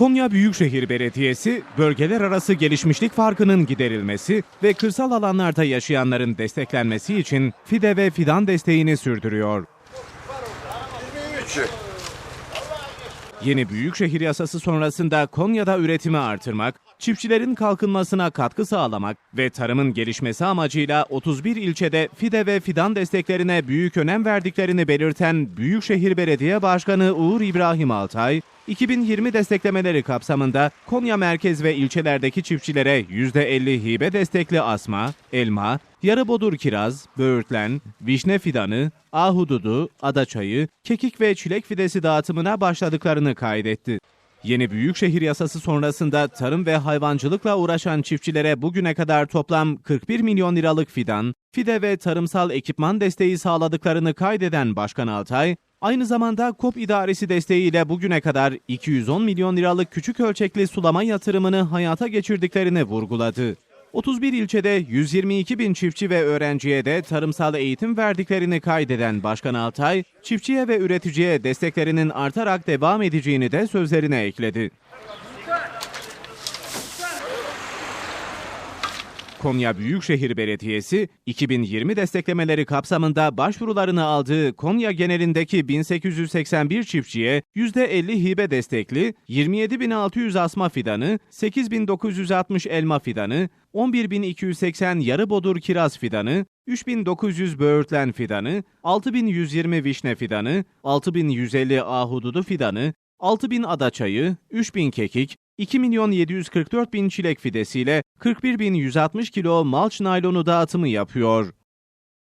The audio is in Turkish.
Konya Büyükşehir Belediyesi, bölgeler arası gelişmişlik farkının giderilmesi ve kırsal alanlarda yaşayanların desteklenmesi için fide ve fidan desteğini sürdürüyor. Yeni Büyükşehir Yasası sonrasında Konya'da üretimi artırmak, çiftçilerin kalkınmasına katkı sağlamak ve tarımın gelişmesi amacıyla 31 ilçede fide ve fidan desteklerine büyük önem verdiklerini belirten Büyükşehir Belediye Başkanı Uğur İbrahim Altay, 2020 desteklemeleri kapsamında Konya merkez ve ilçelerdeki çiftçilere %50 hibe destekli asma, elma, yarıbodur kiraz, böğürtlen, vişne fidanı, ahududu, adaçayı, kekik ve çilek fidesi dağıtımına başladıklarını kaydetti. Yeni büyükşehir yasası sonrasında tarım ve hayvancılıkla uğraşan çiftçilere bugüne kadar toplam 41 milyon liralık fidan, fide ve tarımsal ekipman desteği sağladıklarını kaydeden Başkan Altay, aynı zamanda KOP idaresi desteğiyle bugüne kadar 210 milyon liralık küçük ölçekli sulama yatırımını hayata geçirdiklerini vurguladı. 31 ilçede 122 bin çiftçi ve öğrenciye de tarımsal eğitim verdiklerini kaydeden Başkan Altay, çiftçiye ve üreticiye desteklerinin artarak devam edeceğini de sözlerine ekledi. Konya Büyükşehir Belediyesi 2020 desteklemeleri kapsamında başvurularını aldığı Konya genelindeki 1881 çiftçiye %50 hibe destekli, 27600 asma fidanı, 8960 elma fidanı, 11280 yarı bodur kiraz fidanı, 3900 böğürtlen fidanı, 6120 vişne fidanı, 6150 ahududu fidanı, 6000 adaçayı, 3000 kekik, 2 milyon 744 bin çilek fidesiyle 41 bin 160 kilo malç naylonu dağıtımı yapıyor.